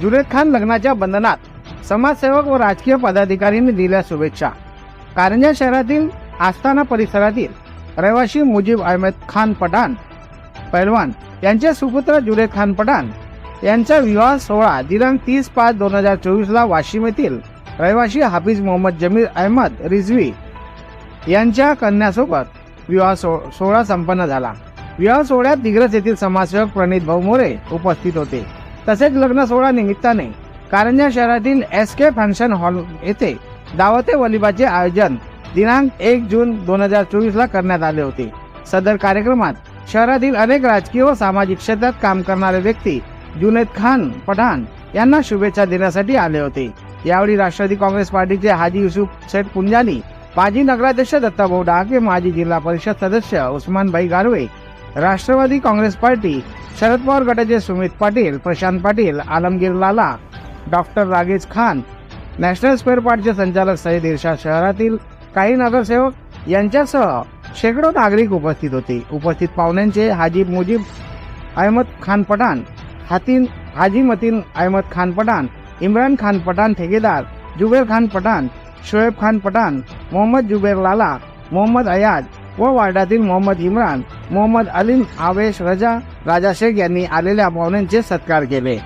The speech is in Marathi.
जुनेद खान लग्नाच्या बंधनात समाजसेवक व राजकीय पदाधिकाऱ्यांनी दिल्या शुभेच्छा. कारंजा शहरातील आस्थाना परिसरातील रहिवासी मुजीब अहमद खान पठाण पैलवान यांचे सुपुत्र जुनेद खान पठाण यांचा विवाह सोहळा दिनांक तीस पाच दोन हजार चोवीसला वाशिम येथील रहिवाशी हाफिज मोहम्मद जमीर अहमद रिझवी यांच्या कन्यासोबत विवाह सो सोहळा संपन्न झाला. विवाह सोहळ्यात दिग्रस येथील समाजसेवक प्रणित भाऊ मोरे उपस्थित होते. तसेच लग्न सोहळा निमित्ताने कारंजा शहरातील एस के फंक्शन हॉल येथे दावते वलिबाचे आयोजन दिनांक एक जून दोन हजार चोवीस ला करण्यात आले होते. सदर कार्यक्रमात शहरातील अनेक राजकीय व सामाजिक क्षेत्रात काम करणारे व्यक्ती जुनेद खान पठाण यांना शुभेच्छा देण्यासाठी आले होते. यावेळी राष्ट्रवादी काँग्रेस पार्टीचे हाजी युसुफ शेठ पुंजानी माजी नगराध्यक्ष दत्ताभाऊ डहाके माजी जिल्हा परिषद सदस्य उस्मानभाई गारवे राष्ट्रवादी काँग्रेस पार्टी शरद पवार गटाचे Sumit Patil Prashant Patil Alamgir Lala doctor Ragesh Khan national square पार्कचे संचालक सईद इर्शाद शहरातील काही नगरसेवक यांच्यासह शेकडो नागरिक उपस्थित होते. उपस्थित पाहुण्यांचे हाजी मुजीब अहमद खान पठाण हातीन हाजी मतीन अहमद खान पठाण इम्रान खान पठाण ठेकेदार जुबेर खान पठाण शोएब खान पठाण मोहम्मद जुबेर लाला मोहम्मद अयाज व वार्डातील मोहम्मद इम्रान मोहम्मद अलीम आवेश रजा राजा शेख यांनी आलेल्या पाहुण्यांचे सत्कार केले.